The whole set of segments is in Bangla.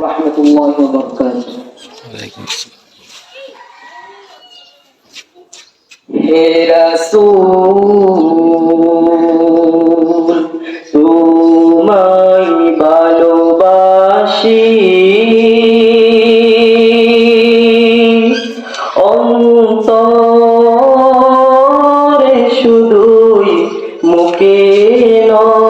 ورحمة الله وبركاته হে রাসূল তোমায় ভালোবাসি অন্তরে শুধুই মুখে নয়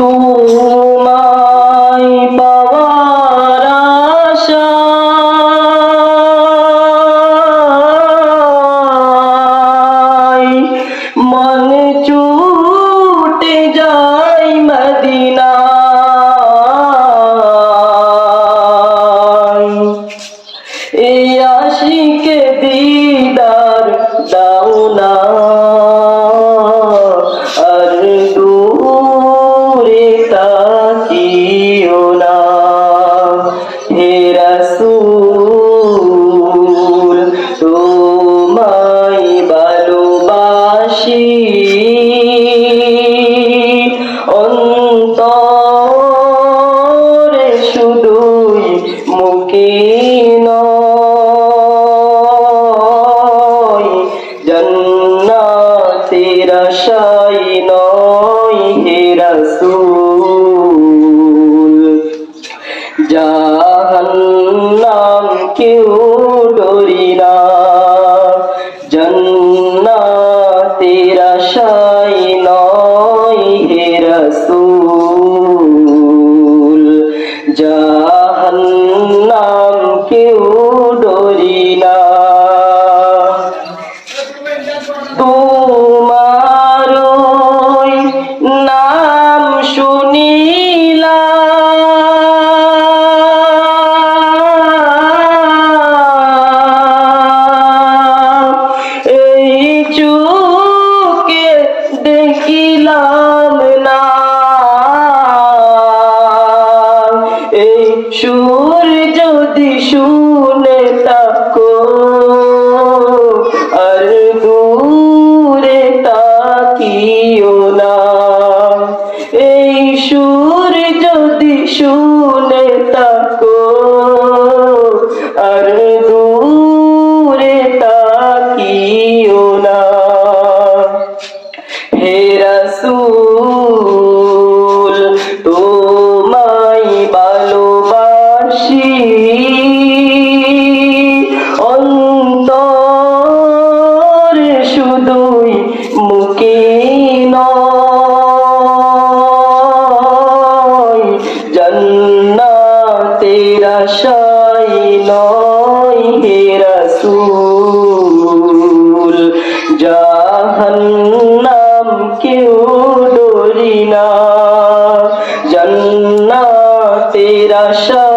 তোমায় পাওয়ার আশায় মন ছুটে যায় মদিনায়। এই আশিকে দিদার দাও না অন্তরে শুধুই মুখে নয় জন্নাতের আশায় নয় হে রাসূল। জাহান্নাম কেউ কেউ ডরি না। তোমার নাম শুনিলাম। এই চোখে দেখিলাম না। এই সুর যদি শুনে থাকো আর দূরে তাকিও না। এই সুর যদি শুনে থাকো জান্নাতের আশাই নয় হে রাসূল। জাহান্নাম কেউ ডরি না। জান্নাতের আশা